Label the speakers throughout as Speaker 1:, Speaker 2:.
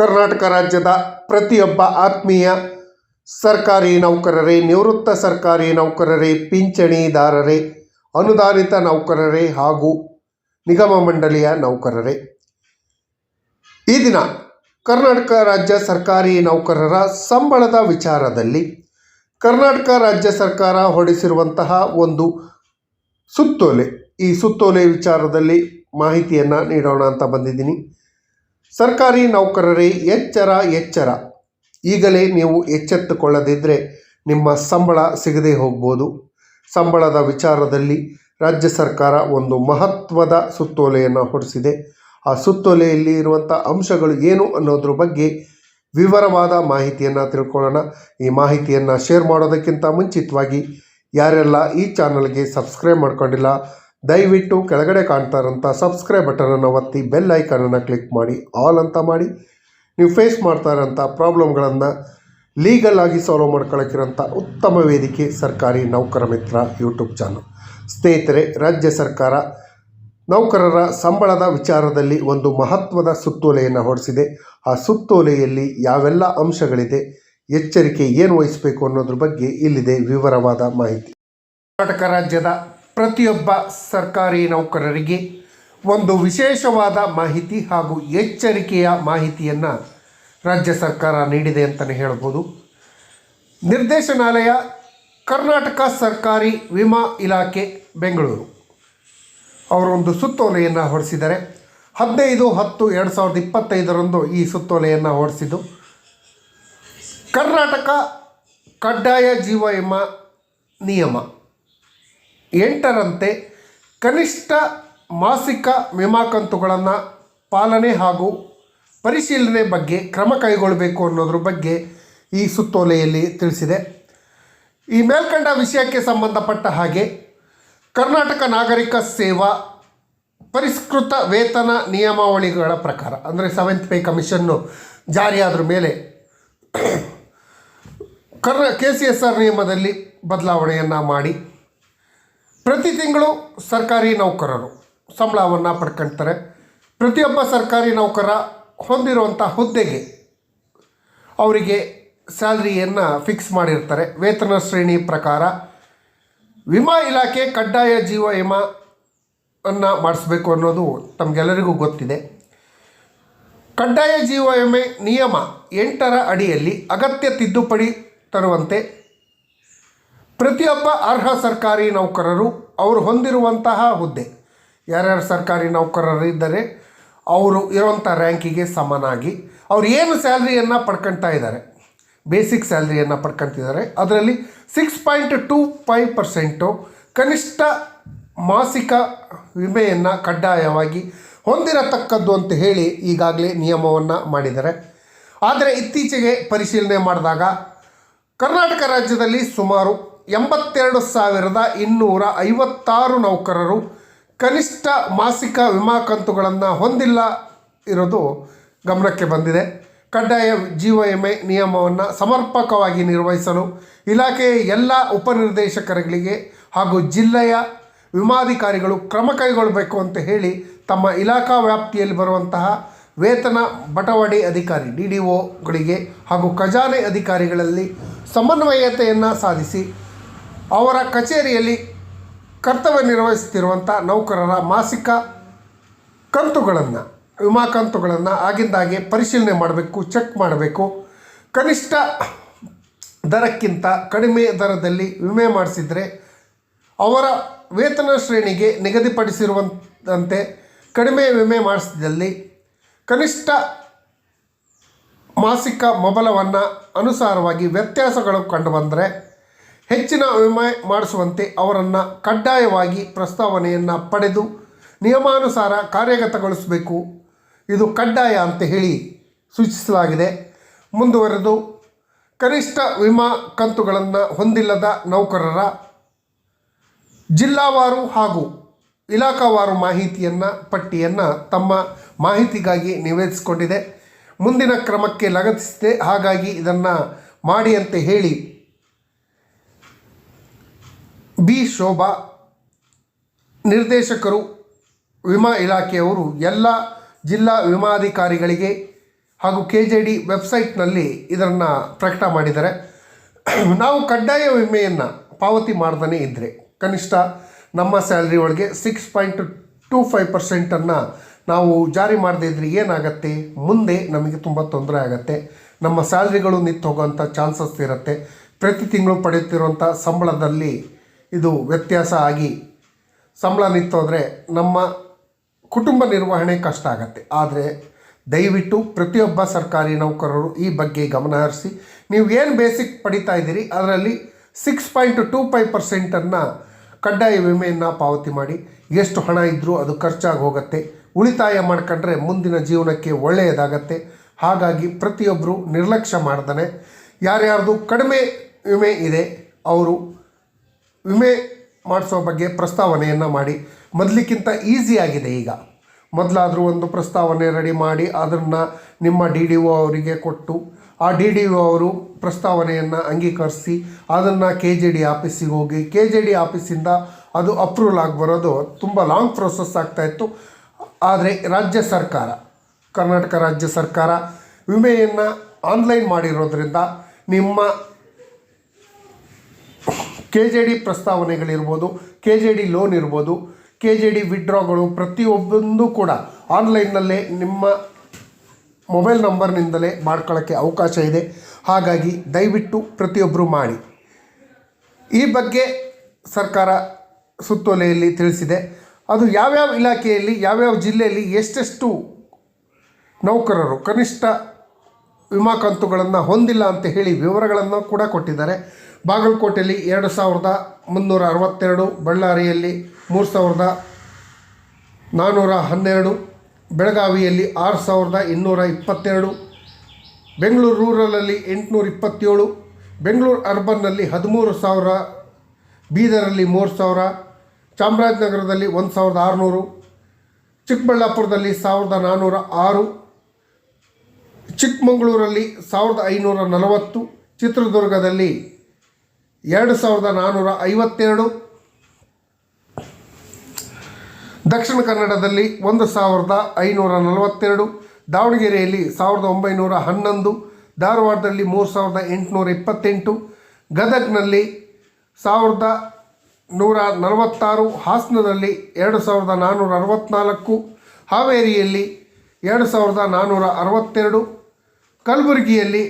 Speaker 1: ಕರ್ನಾಟಕ ರಾಜ್ಯದ ಪ್ರತಿಯೊಬ್ಬ ಆತ್ಮೀಯ ಸರ್ಕಾರಿ ನೌಕರರೇ, ನಿವೃತ್ತ ಸರ್ಕಾರಿ ನೌಕರರೇ, ಪಿಂಚಣಿದಾರರೇ, ಅನುದಾನಿತ ನೌಕರರೇ ಹಾಗೂ ನಿಗಮ ಮಂಡಳಿಯ ನೌಕರರೇ. ಈ ದಿನ ಕರ್ನಾಟಕ ರಾಜ್ಯ ಸರ್ಕಾರಿ ನೌಕರರ ಸಂಬಳದ ವಿಚಾರದಲ್ಲಿ ಕರ್ನಾಟಕ ರಾಜ್ಯ ಸರ್ಕಾರ ಹೊರಡಿಸಿರುವಂತಹ ಒಂದು ಸುತ್ತೋಲೆ. ಈ ಸುತ್ತೋಲೆ ವಿಚಾರದಲ್ಲಿ ಮಾಹಿತಿಯನ್ನು ನೀಡೋಣ ಅಂತ ಬಂದಿದ್ದೀನಿ. ಸರ್ಕಾರಿ ನೌಕರರೇ, ಎಚ್ಚರ ಎಚ್ಚರ. ಈಗಲೇ ನೀವು ಎಚ್ಚೆತ್ತುಕೊಳ್ಳದಿದ್ದರೆ ನಿಮ್ಮ ಸಂಬಳ ಸಿಗದೇ ಹೋಗ್ಬೋದು. ಸಂಬಳದ ವಿಚಾರದಲ್ಲಿ ರಾಜ್ಯ ಸರ್ಕಾರ ಒಂದು ಮಹತ್ವದ ಸುತ್ತೋಲೆಯನ್ನು ಹೊರಡಿಸಿದೆ ಆ ಸುತ್ತೋಲೆಯಲ್ಲಿ ಇರುವಂಥ ಅಂಶಗಳು ಏನು ಅನ್ನೋದ್ರ ಬಗ್ಗೆ ವಿವರವಾದ ಮಾಹಿತಿಯನ್ನು ತಿಳ್ಕೊಳ್ಳೋಣ. ಈ ಮಾಹಿತಿಯನ್ನು ಶೇರ್ ಮಾಡೋದಕ್ಕಿಂತ ಮುಂಚಿತವಾಗಿ ಯಾರೆಲ್ಲ ಈ ಚಾನಲ್ಗೆ ಸಬ್ಸ್ಕ್ರೈಬ್ ಮಾಡ್ಕೊಂಡಿಲ್ಲ ದಯವಿಟ್ಟು ಕೆಳಗಡೆ ಕಾಣ್ತಾ ಇರೋಂಥ ಸಬ್ಸ್ಕ್ರೈಬ್ ಬಟನನ್ನು ಒತ್ತಿ ಬೆಲ್ ಐಕನನ್ನು ಕ್ಲಿಕ್ ಮಾಡಿ ಆಲ್ ಅಂತ ಮಾಡಿ. ನೀವು ಫೇಸ್ ಮಾಡ್ತಾ ಇರೋಂಥ ಪ್ರಾಬ್ಲಮ್ಗಳನ್ನು ಲೀಗಲ್ ಆಗಿ ಸಾಲ್ವ್ ಮಾಡ್ಕೊಳ್ಳೋಕ್ಕಿರೋಂಥ ಉತ್ತಮ ವೇದಿಕೆ ಸರ್ಕಾರಿ ನೌಕರ ಮಿತ್ರ ಯೂಟ್ಯೂಬ್ ಚಾನಲ್ ಸ್ನೇಹಿತರೆ, ರಾಜ್ಯ ಸರ್ಕಾರ ನೌಕರರ ಸಂಬಳದ ವಿಚಾರದಲ್ಲಿ ಒಂದು ಮಹತ್ವದ ಸುತ್ತೋಲೆಯನ್ನು ಹೊರಡಿಸಿದೆ. ಆ ಸುತ್ತೋಲೆಯಲ್ಲಿ ಯಾವೆಲ್ಲ ಅಂಶಗಳಿದೆ, ಎಚ್ಚರಿಕೆ ಏನು ವಹಿಸಬೇಕು ಅನ್ನೋದ್ರ ಬಗ್ಗೆ ಇಲ್ಲಿದೆ ವಿವರವಾದ ಮಾಹಿತಿ. ಕರ್ನಾಟಕ ರಾಜ್ಯದ ಪ್ರತಿಯೊಬ್ಬ ಸರ್ಕಾರಿ ನೌಕರರಿಗೆ ಒಂದು ವಿಶೇಷವಾದ ಮಾಹಿತಿ ಹಾಗೂ ಎಚ್ಚರಿಕೆಯ ಮಾಹಿತಿಯನ್ನು ರಾಜ್ಯ ಸರ್ಕಾರ ನೀಡಿದೆ ಅಂತಲೇ ಹೇಳ್ಬೋದು. ನಿರ್ದೇಶನಾಲಯ, ಕರ್ನಾಟಕ ಸರ್ಕಾರಿ ವಿಮಾ ಇಲಾಖೆ, ಬೆಂಗಳೂರು. ಅವರೊಂದು ಸುತ್ತೋಲೆಯನ್ನು ಹೊರಡಿಸಿದ್ದಾರೆ. ಹದಿನೈದು ಹತ್ತು ಎರಡು ಸಾವಿರದ ಇಪ್ಪತ್ತೈದರಂದು ಈ ಸುತ್ತೋಲೆಯನ್ನು ಹೊರಡಿಸಿದ್ದು. ಕರ್ನಾಟಕ ಕಡ್ಡಾಯ ಜೀವ ವಿಮಾ ನಿಯಮ. ಎಂಟರಂತೆ ಕನಿಷ್ಠ ಮಾಸಿಕ ವಿಮಾ ಕಂತುಗಳನ್ನು ಪಾಲನೆ ಹಾಗೂ ಪರಿಶೀಲನೆ ಬಗ್ಗೆ ಕ್ರಮ ಕೈಗೊಳ್ಳಬೇಕು ಅನ್ನೋದ್ರ ಬಗ್ಗೆ ಈ ಸುತ್ತೋಲೆಯಲ್ಲಿ ತಿಳಿಸಿದೆ. ಈ ಮೇಲ್ಕಂಡ ವಿಷಯಕ್ಕೆ ಸಂಬಂಧಪಟ್ಟ ಹಾಗೆ ಕರ್ನಾಟಕ ನಾಗರಿಕ ಸೇವಾ ಪರಿಷ್ಕೃತ ವೇತನ ನಿಯಮಾವಳಿಗಳ ಪ್ರಕಾರ, ಅಂದರೆ ಸೆವೆಂತ್ ಪೇ ಕಮಿಷನ್ನು ಜಾರಿಯಾದ್ರ ಮೇಲೆ ಕರ್ನ ಕೆ ಸಿ ಎಸ್ ಆರ್ ನಿಯಮದಲ್ಲಿ ಬದಲಾವಣೆಯನ್ನು ಮಾಡಿ ಪ್ರತಿ ತಿಂಗಳು ಸರ್ಕಾರಿ ನೌಕರರು ಸಂಬಳವನ್ನು ಪಡ್ಕೊಳ್ತಾರೆ ಪ್ರತಿಯೊಬ್ಬ ಸರ್ಕಾರಿ ನೌಕರ ಹೊಂದಿರುವಂಥ ಹುದ್ದೆಗೆ ಅವರಿಗೆ ಸ್ಯಾಲ್ರಿಯನ್ನು ಫಿಕ್ಸ್ ಮಾಡಿರ್ತಾರೆ. ವೇತನ ಶ್ರೇಣಿ ಪ್ರಕಾರ ವಿಮಾ ಇಲಾಖೆ ಕಡ್ಡಾಯ ಜೀವ ವಿಮಾ ಅನ್ನು ಮಾಡಿಸ್ಬೇಕು ಅನ್ನೋದು ತಮಗೆಲ್ಲರಿಗೂ ಗೊತ್ತಿದೆ. ಕಡ್ಡಾಯ ಜೀವ ವಿಮೆ ನಿಯಮ ಎಂಟರ ಅಡಿಯಲ್ಲಿ ಅಗತ್ಯ ತಿದ್ದುಪಡಿ ತರುವಂತೆ ಪ್ರತಿಯೊಬ್ಬ ಅರ್ಹ ಸರ್ಕಾರಿ ನೌಕರರು ಅವರು ಹೊಂದಿರುವಂತಹ ಹುದ್ದೆ. ಯಾರ್ಯಾರು ಸರ್ಕಾರಿ ನೌಕರರು ಇದ್ದರೆ, ಅವರು ಇರೋಂಥ ರ್ಯಾಂಕಿಗೆ ಸಮನಾಗಿ, ಅವ್ರು ಏನು ಸ್ಯಾಲ್ರಿಯನ್ನು ಪಡ್ಕೊಳ್ತಾ ಇದ್ದಾರೆ ಬೇಸಿಕ್ ಸ್ಯಾಲ್ರಿಯನ್ನು ಪಡ್ಕೊಳ್ತಿದ್ದಾರೆ ಅದರಲ್ಲಿ six point two five percent ಕನಿಷ್ಠ ಮಾಸಿಕ ವಿಮೆಯನ್ನು ಕಡ್ಡಾಯವಾಗಿ ಹೊಂದಿರತಕ್ಕದ್ದು ಅಂತ ಹೇಳಿ ಈಗಾಗಲೇ ನಿಯಮವನ್ನು ಮಾಡಿದ್ದಾರೆ. ಆದರೆ ಇತ್ತೀಚೆಗೆ ಪರಿಶೀಲನೆ ಮಾಡಿದಾಗ ಕರ್ನಾಟಕ ರಾಜ್ಯದಲ್ಲಿ ಸುಮಾರು ಎಂಬತ್ತೆರಡು ಸಾವಿರದ ಇನ್ನೂರ ಐವತ್ತಾರು ನೌಕರರು ಕನಿಷ್ಠ ಮಾಸಿಕ ವಿಮಾ ಕಂತುಗಳನ್ನು ಹೊಂದಿಲ್ಲ ಇರೋದು ಗಮನಕ್ಕೆ ಬಂದಿದೆ. ಕಡ್ಡಾಯ ಜೀವ ವಿಮೆ ನಿಯಮವನ್ನು ಸಮರ್ಪಕವಾಗಿ ನಿರ್ವಹಿಸಲು ಇಲಾಖೆಯ ಎಲ್ಲ ಉಪನಿರ್ದೇಶಕರುಗಳಿಗೆ ಹಾಗೂ ಜಿಲ್ಲೆಯ ವಿಮಾಧಿಕಾರಿಗಳು ಕ್ರಮ ಕೈಗೊಳ್ಳಬೇಕು ಅಂತ ಹೇಳಿ ತಮ್ಮ ಇಲಾಖಾ ವ್ಯಾಪ್ತಿಯಲ್ಲಿ ಬರುವಂತಹ ವೇತನ ಬಟವಾಡಿ ಅಧಿಕಾರಿ, ಡಿ ಡಿ ಒಗಳಿಗೆ ಹಾಗೂ ಖಜಾನೆ ಅಧಿಕಾರಿಗಳಲ್ಲಿ ಸಮನ್ವಯತೆಯನ್ನು ಸಾಧಿಸಿ ಅವರ ಕಚೇರಿಯಲ್ಲಿ ಕರ್ತವ್ಯ ನಿರ್ವಹಿಸುತ್ತಿರುವಂಥ ನೌಕರರ ಮಾಸಿಕ ಕಂತುಗಳನ್ನು, ವಿಮಾ ಕಂತುಗಳನ್ನು ಆಗಿಂದಾಗೆ ಪರಿಶೀಲನೆ ಮಾಡಬೇಕು, ಚೆಕ್ ಮಾಡಬೇಕು. ಕನಿಷ್ಠ ದರಕ್ಕಿಂತ ಕಡಿಮೆ ದರದಲ್ಲಿ ವಿಮೆ ಮಾಡಿಸಿದರೆ ಅವರ ವೇತನ ಶ್ರೇಣಿಗೆ ನಿಗದಿಪಡಿಸಿರುವಂತೆ ಕಡಿಮೆ ವಿಮೆ ಮಾಡಿಸಿದಲ್ಲಿ ಕನಿಷ್ಠ ಮಾಸಿಕ ಮೊಬಲವನ್ನು ಅನುಸಾರವಾಗಿ ವ್ಯತ್ಯಾಸಗಳು ಕಂಡುಬಂದರೆ ಹೆಚ್ಚಿನ ವಿಮೆ ಮಾಡಿಸುವಂತೆ ಅವರನ್ನು ಕಡ್ಡಾಯವಾಗಿ ಪ್ರಸ್ತಾವನೆಯನ್ನು ಪಡೆದು ನಿಯಮಾನುಸಾರ ಕಾರ್ಯಗತಗೊಳಿಸಬೇಕು. ಇದು ಕಡ್ಡಾಯ ಅಂತ ಹೇಳಿ ಸೂಚಿಸಲಾಗಿದೆ. ಮುಂದುವರೆದು, ಕನಿಷ್ಠ ವಿಮಾ ಕಂತುಗಳನ್ನು ಹೊಂದಿಲ್ಲದ ನೌಕರರ ಜಿಲ್ಲಾವಾರು ಹಾಗೂ ಇಲಾಖಾವಾರು ಮಾಹಿತಿಯನ್ನು, ಪಟ್ಟಿಯನ್ನು ತಮ್ಮ ಮಾಹಿತಿಗಾಗಿ ನಿವೇದಿಸಿಕೊಂಡಿದೆ. ಮುಂದಿನ ಕ್ರಮಕ್ಕೆ ಲಗತ್ತಿಸಿದೆ. ಹಾಗಾಗಿ ಇದನ್ನು ಮಾಡಿ ಅಂತ ಹೇಳಿ ಬಿ ಶೋಭಾ, ನಿರ್ದೇಶಕರು, ವಿಮಾ ಇಲಾಖೆಯವರು ಎಲ್ಲ ಜಿಲ್ಲಾ ವಿಮಾಧಿಕಾರಿಗಳಿಗೆ ಹಾಗೂ ಕೆ ಜೆ ಡಿ ವೆಬ್ಸೈಟ್ನಲ್ಲಿ ಇದನ್ನು ಪ್ರಕಟ ಮಾಡಿದ್ದಾರೆ. ನಾವು ಕಡ್ಡಾಯ ವಿಮೆಯನ್ನು ಪಾವತಿ ಮಾಡ್ದೇ ಇದ್ದರೆ ಕನಿಷ್ಠ ನಮ್ಮ ಸ್ಯಾಲ್ರಿ ಒಳಗೆ ಸಿಕ್ಸ್ ಪಾಯಿಂಟ್ ಟೂ ಫೈವ್ ಪರ್ಸೆಂಟನ್ನು ನಾವು ಜಾರಿ ಮಾಡದೇ ಇದ್ರೆ ಏನಾಗುತ್ತೆ? ಮುಂದೆ ನಮಗೆ ತುಂಬ ತೊಂದರೆ ಆಗುತ್ತೆ. ನಮ್ಮ ಸ್ಯಾಲ್ರಿಗಳು ನಿಂತು ಹೋಗೋವಂಥ ಚಾನ್ಸಸ್ ಇರುತ್ತೆ. ಪ್ರತಿ ತಿಂಗಳು ಪಡೆಯುತ್ತಿರುವಂಥ ಸಂಬಳದಲ್ಲಿ ಇದು ವ್ಯತ್ಯಾಸ ಆಗಿ ಸಂಬಳ ನಿಂತೋದ್ರೆ ನಮ್ಮ ಕುಟುಂಬ ನಿರ್ವಹಣೆ ಕಷ್ಟ ಆಗತ್ತೆ. ಆದರೆ ದಯವಿಟ್ಟು ಪ್ರತಿಯೊಬ್ಬ ಸರ್ಕಾರಿ ನೌಕರರು ಈ ಬಗ್ಗೆ ಗಮನ ಹರಿಸಿ, ನೀವು ಏನು ಬೇಸಿಕ್ ಪಡಿತಾ ಇದ್ದೀರಿ, ಅದರಲ್ಲಿ ಸಿಕ್ಸ್ ಪಾಯಿಂಟ್ ಟೂ ಫೈವ್ ಪರ್ಸೆಂಟನ್ನು ಕಡ್ಡಾಯ ವಿಮೆಯನ್ನು ಪಾವತಿ ಮಾಡಿ, ಎಷ್ಟು ಹಣ ಇದ್ದರೂ ಅದು ಖರ್ಚಾಗಿ ಹೋಗುತ್ತೆ. ಉಳಿತಾಯ ಮಾಡ್ಕೊಂಡ್ರೆ ಮುಂದಿನ ಜೀವನಕ್ಕೆ ಒಳ್ಳೆಯದಾಗತ್ತೆ. ಹಾಗಾಗಿ ಪ್ರತಿಯೊಬ್ಬರು ನಿರ್ಲಕ್ಷ್ಯ ಮಾಡ್ದಾನೆ. ಯಾರ್ಯಾರ್ದು ಕಡಿಮೆ ವಿಮೆ ಇದೆ, ಅವರು ವಿಮೆ ಮಾಡಿಸೋ ಬಗ್ಗೆ ಪ್ರಸ್ತಾವನೆಯನ್ನು ಮಾಡಿ. ಮೊದಲಿಕ್ಕಿಂತ ಆಗಿದೆ ಈಗ. ಮೊದಲಾದರೂ ಒಂದು ಪ್ರಸ್ತಾವನೆ ರೆಡಿ ಮಾಡಿ ಅದನ್ನು ನಿಮ್ಮ ಡಿ ಡಿ ಒ ಅವರಿಗೆ ಕೊಟ್ಟು, ಆ ಡಿ ಡಿ ಒ ಅವರು ಪ್ರಸ್ತಾವನೆಯನ್ನು ಅಂಗೀಕರಿಸಿ, ಅದನ್ನು ಕೆ ಜೆ ಡಿ ಆಫೀಸಿಗೆ ಹೋಗಿ, ಕೆ ಜೆ ಡಿ ಆಫೀಸಿಂದ ಅದು ಅಪ್ರೂವಲ್ ಆಗಿ ಬರೋದು ತುಂಬ ಲಾಂಗ್ ಪ್ರೋಸೆಸ್ ಆಗ್ತಾಯಿತ್ತು ಆದರೆ ರಾಜ್ಯ ಸರ್ಕಾರ, ಕರ್ನಾಟಕ ರಾಜ್ಯ ಸರ್ಕಾರ ವಿಮೆಯನ್ನು ಆನ್ಲೈನ್ ಮಾಡಿರೋದ್ರಿಂದ ನಿಮ್ಮ ಕೆ ಜೆ ಡಿ ಪ್ರಸ್ತಾವನೆಗಳಿರ್ಬೋದು ಕೆ ಜೆ ಡಿ ಲೋನ್ ಇರ್ಬೋದು ಕೆ ಜೆ ಡಿ ವಿಡ್ರಾಗಳು ಪ್ರತಿಯೊಬ್ಬೊಂದು ಕೂಡ ಆನ್ಲೈನ್ನಲ್ಲೇ ನಿಮ್ಮ ಮೊಬೈಲ್ ನಂಬರ್ನಿಂದಲೇ ಮಾಡ್ಕೊಳ್ಳೋಕ್ಕೆ ಅವಕಾಶ ಇದೆ. ಹಾಗಾಗಿ ದಯವಿಟ್ಟು ಪ್ರತಿಯೊಬ್ಬರು ಮಾಡಿ. ಈ ಬಗ್ಗೆ ಸರ್ಕಾರ ಸುತ್ತೋಲೆಯಲ್ಲಿ ತಿಳಿಸಿದೆ. ಅದು ಯಾವ್ಯಾವ ಇಲಾಖೆಯಲ್ಲಿ, ಯಾವ್ಯಾವ ಜಿಲ್ಲೆಯಲ್ಲಿ ಎಷ್ಟೆಷ್ಟು ನೌಕರರು, ಕನಿಷ್ಠ ವಿಮಾ ಕಂತುಗಳನ್ನು ಹೊಂದಿಲ್ಲ ಅಂತ ಹೇಳಿ ವಿವರಗಳನ್ನು ಕೂಡ ಕೊಟ್ಟಿದ್ದಾರೆ. ಬಾಗಲಕೋಟೆಯಲ್ಲಿ ಎರಡು ಸಾವಿರದ ಮುನ್ನೂರ ಅರವತ್ತೆರಡು, ಬಳ್ಳಾರಿಯಲ್ಲಿ ಮೂರು ಸಾವಿರದ ನಾನ್ನೂರ ಹನ್ನೆರಡು, ಬೆಳಗಾವಿಯಲ್ಲಿ ಆರು ಸಾವಿರದ ಇನ್ನೂರ ಇಪ್ಪತ್ತೆರಡು, ಬೆಂಗಳೂರು ರೂರಲಲ್ಲಿ ಎಂಟುನೂರ ಇಪ್ಪತ್ತೇಳು, ಬೆಂಗಳೂರು ಅರ್ಬನ್ನಲ್ಲಿ ಹದಿಮೂರು ಸಾವಿರ, ಬೀದರಲ್ಲಿ ಮೂರು ಸಾವಿರ, ಚಾಮರಾಜನಗರದಲ್ಲಿ ಒಂದು ಸಾವಿರದ ಆರುನೂರು, ಚಿಕ್ಕಬಳ್ಳಾಪುರದಲ್ಲಿ ಸಾವಿರದ ನಾನ್ನೂರ ಆರು, ಚಿಕ್ಕಮಗಳೂರಲ್ಲಿ ಸಾವಿರದ ಐನೂರ ನಲವತ್ತು, ಚಿತ್ರದುರ್ಗದಲ್ಲಿ ಎರಡು ಸಾವಿರದ ನಾನ್ನೂರ ಐವತ್ತೆರಡು. ದಕ್ಷಿಣ ಕನ್ನಡದಲ್ಲಿ ಒಂದು ಸಾವಿರದ ಐನೂರ ನಲವತ್ತೆರಡು. ದಾವಣಗೆರೆಯಲ್ಲಿ ಸಾವಿರದ ಒಂಬೈನೂರ ಹನ್ನೊಂದು. ಧಾರವಾಡದಲ್ಲಿ ಮೂರು ಸಾವಿರದ ಎಂಟುನೂರ ಇಪ್ಪತ್ತೆಂಟು. ಗದಗ್ನಲ್ಲಿ ಸಾವಿರದ ನೂರ ನಲವತ್ತಾರು. ಹಾಸನದಲ್ಲಿ ಎರಡು ಸಾವಿರದ ನಾನ್ನೂರ ಅರವತ್ತ್ನಾಲ್ಕು ಹಾವೇರಿಯಲ್ಲಿ ಎರಡು ಸಾವಿರದ ನಾನ್ನೂರ ಅರವತ್ತೆರಡು. ಕಲಬುರಗಿಯಲ್ಲಿ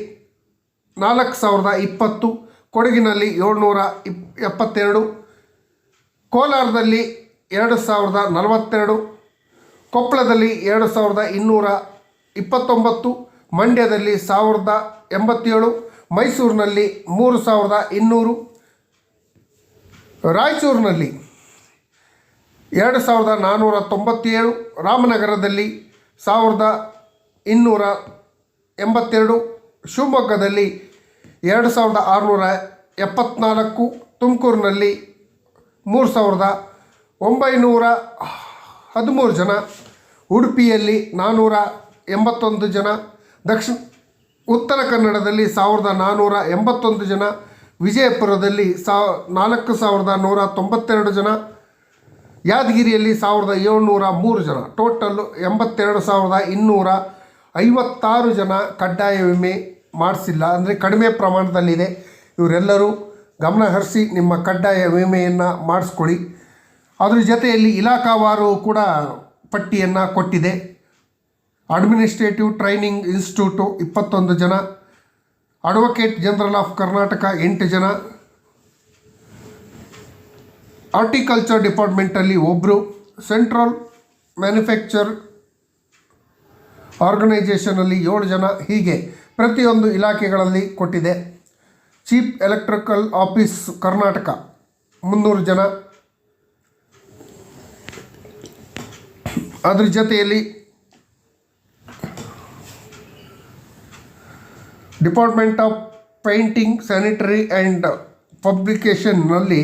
Speaker 1: ನಾಲ್ಕು ಸಾವಿರದ ಇಪ್ಪತ್ತು. ಕೊಡಗಿನಲ್ಲಿ ಏಳ್ನೂರ ಇಪ್, ಎಪ್ಪತ್ತೆರಡು, ಕೋಲಾರದಲ್ಲಿ ಎರಡು ಸಾವಿರದ ನಲವತ್ತೆರಡು, ಕೊಪ್ಪಳದಲ್ಲಿ ಎರಡು ಸಾವಿರದ ಇನ್ನೂರ ಇಪ್ಪತ್ತೊಂಬತ್ತು, ಮಂಡ್ಯದಲ್ಲಿ ಸಾವಿರದ ಎಂಬತ್ತೇಳು, ಮೈಸೂರಿನಲ್ಲಿ ಮೂರು ಸಾವಿರದ ಇನ್ನೂರು, ರಾಯಚೂರಿನಲ್ಲಿ ಎರಡು ಸಾವಿರದ ನಾನ್ನೂರ ತೊಂಬತ್ತೇಳು, ರಾಮನಗರದಲ್ಲಿ ಸಾವಿರದ ಇನ್ನೂರ ಎಂಬತ್ತೆರಡು, ಶಿವಮೊಗ್ಗದಲ್ಲಿ ಎರಡು ಸಾವಿರದ ಆರುನೂರ ಎಪ್ಪತ್ತ್ನಾಲ್ಕು ತುಮಕೂರಿನಲ್ಲಿ ಮೂರು ಸಾವಿರದ ಒಂಬೈನೂರ ಹದಿಮೂರು ಜನ, ಉಡುಪಿಯಲ್ಲಿ ನಾನ್ನೂರ ಎಂಬತ್ತೊಂದು ಜನ, ದಕ್ಷಿಣ, ಉತ್ತರ ಕನ್ನಡದಲ್ಲಿ ಸಾವಿರದ ನಾನ್ನೂರ ಎಂಬತ್ತೊಂದು ಜನ, ವಿಜಯಪುರದಲ್ಲಿ ಸಾವ ನಾಲ್ಕು ಸಾವಿರದ ನೂರ ತೊಂಬತ್ತೆರಡು ಜನ, ಯಾದಗಿರಿಯಲ್ಲಿ ಸಾವಿರದ ಏಳ್ನೂರ ಮೂರು ಜನ. ಟೋಟಲ್ಲು ಎಂಬತ್ತೆರಡು ಸಾವಿರದ ಇನ್ನೂರ ಐವತ್ತಾರು ಜನ ಕಡ್ಡಾಯ ವಿಮೆ ಮಾಡಿಸಿಲ್ಲ ಅಂದರೆ ಕಡಿಮೆ ಪ್ರಮಾಣದಲ್ಲಿದೆ. ಇವರೆಲ್ಲರೂ ಗಮನ ಹರಿಸಿ ನಿಮ್ಮ ಕಡ್ಡಾಯ ವಿಮೆಯನ್ನು ಮಾಡಿಸ್ಕೊಳ್ಳಿ. ಅದ್ರ ಜೊತೆಯಲ್ಲಿ ಇಲಾಖಾವಾರು ಕೂಡ ಪಟ್ಟಿಯನ್ನು ಕೊಟ್ಟಿದೆ. ಅಡ್ಮಿನಿಸ್ಟ್ರೇಟಿವ್ ಟ್ರೈನಿಂಗ್ ಇನ್ಸ್ಟಿಟ್ಯೂಟು ಇಪ್ಪತ್ತೊಂದು ಜನ. ಅಡ್ವೊಕೇಟ್ ಜನರಲ್ ಆಫ್ ಕರ್ನಾಟಕ ಎಂಟು ಜನ. ಆರ್ಟಿಕಲ್ಚರ್ ಡಿಪಾರ್ಟ್ಮೆಂಟಲ್ಲಿ ಒಬ್ಬರು ಸೆಂಟ್ರಲ್ ಮ್ಯಾನುಫ್ಯಾಕ್ಚರ್ ಆರ್ಗನೈಜೇಷನಲ್ಲಿ ಏಳು ಜನ. ಹೀಗೆ ಪ್ರತಿಯೊಂದು ಇಲಾಖೆಗಳಲ್ಲಿ ಕೊಟ್ಟಿದೆ. ಚೀಫ್ ಎಲೆಕ್ಟ್ರಿಕಲ್ ಆಫೀಸ್ ಕರ್ನಾಟಕ, ಮುನ್ನೂರು ಜನ. ಅದ್ರ ಜೊತೆಯಲ್ಲಿ department of painting, sanitary and ಪಬ್ಲಿಕೇಶನ್ನಲ್ಲಿ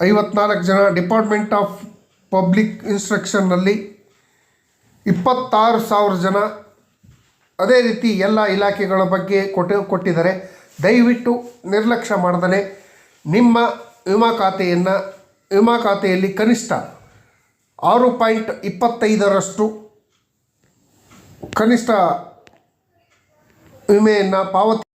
Speaker 1: ಐವತ್ನಾಲ್ಕು ಜನ, ಡಿಪಾರ್ಟ್ಮೆಂಟ್ ಆಫ್ ಪಬ್ಲಿಕ್ ಇನ್ಸ್ಟ್ರಕ್ಷನ್ನಲ್ಲಿ ಇಪ್ಪತ್ತಾರು ಸಾವಿರ ಜನ. ಅದೇ ರೀತಿ ಎಲ್ಲ ಇಲಾಖೆಗಳ ಬಗ್ಗೆ ಕೊಟ್ಟು ಕೊಟ್ಟಿದ್ದಾರೆ. ದಯವಿಟ್ಟು ನಿರ್ಲಕ್ಷ್ಯ ಮಾಡದೇ ನಿಮ್ಮ ವಿಮಾ ಖಾತೆಯನ್ನು, ವಿಮಾ ಖಾತೆಯಲ್ಲಿ ಕನಿಷ್ಠ ಆರು ಪಾಯಿಂಟ್ ಇಪ್ಪತ್ತೈದರಷ್ಟು ಕನಿಷ್ಠ ವಿಮೆಯನ್ನು ಪಾವತಿ